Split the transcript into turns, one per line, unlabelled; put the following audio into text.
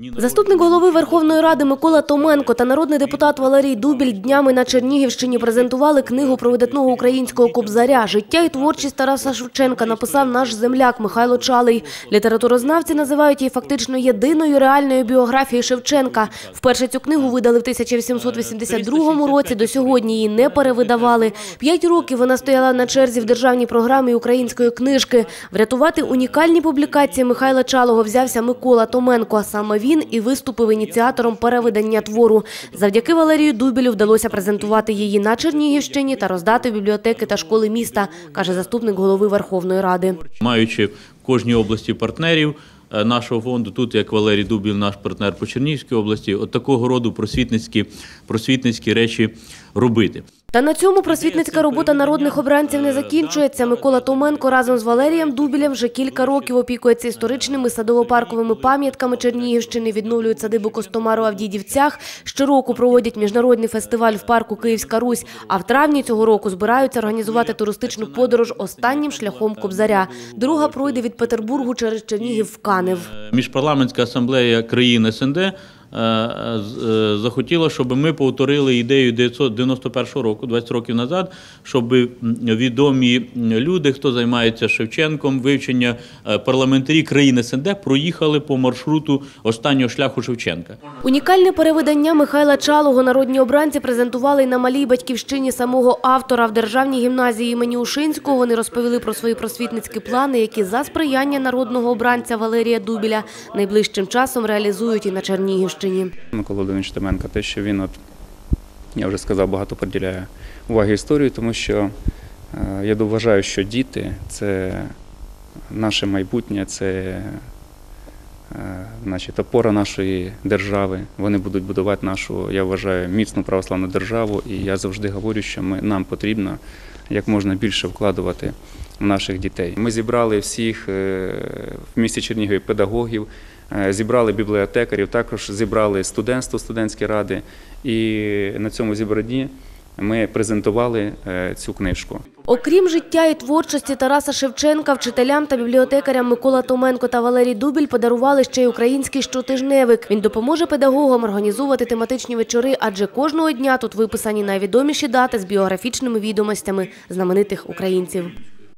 Заступник голови Верховної Ради Микола Томенко та народний депутат Валерій Дубіль днями на Чернігівщині презентували книгу про видатного українського кобзаря. Життя і творчість Тараса Шевченка написав наш земляк Михайло Чалий. Літературознавці називають її фактично єдиною реальною біографією Шевченка. Вперше цю книгу видали в 1882 році. До сьогодні її не перевидавали. П'ять років вона стояла на черзі в державній програмі української книжки. Врятувати унікальні публікації Михайла Чалого взявся Микола Томенко. Саме він і виступив ініціатором перевидання твору. Завдяки Валерію Дубілю вдалося презентувати її на Чернігівщині та роздати в бібліотеки та школи міста, каже заступник голови Верховної Ради.
маючи в кожній області партнерів е, нашого фонду, тут як Валерій Дубів, наш партнер по Чернігівській області, от такого роду просвітницькі, просвітницькі речі робити.
Та на цьому просвітницька робота народних обранців не закінчується. Микола Томенко разом з Валерієм Дубілем вже кілька років опікується історичними садово-парковими пам'ятками Чернігівщини, відновлюють садибу Костомарова в Дідівцях. Щороку проводять міжнародний фестиваль в парку Київська Русь. А в травні цього року збираються організувати туристичну подорож останнім шляхом Кобзаря. Дорога пройде від Петербургу через Чернігів в Канев.
Е, Міжпарламентська асамблея країн СНД е, е, захотіла, щоб ми повторили ідею 991 року, 20 років назад, щоб відомі люди, хто займається Шевченком, вивчення е, парламентарі країн СНД, проїхали по маршруту останнього шляху Шевченка.
Унікальне перевидання Михайла Чалого народні обранці презентували й на малій батьківщині самого автора в державній гімназії імені Ушинського. Вони розповіли про свої просвітницькі плани, які за сприяння народного обранця Валерія Дубіля найближчим часом реалізують і на Чернігівщині.
Микола Володимирович Томенко, те, що він, от, я вже сказав, багато приділяє уваги історії, тому що е, я вважаю, що діти це наше майбутнє, це е, значить, опора нашої держави. Вони будуть будувати нашу, я вважаю, міцну православну державу. І я завжди говорю, що ми, нам потрібно як можна більше вкладувати в наших дітей. Ми зібрали всіх е, в місті Чернігові педагогів, зібрали бібліотекарів, також зібрали студентство, студентські ради. І на цьому зібранні ми презентували е, цю книжку.
Окрім життя і творчості Тараса Шевченка, вчителям та бібліотекарям Микола Томенко та Валерій Дубіль подарували ще й український щотижневик. Він допоможе педагогам організовувати тематичні вечори, адже кожного дня тут виписані найвідоміші дати з біографічними відомостями знаменитих українців.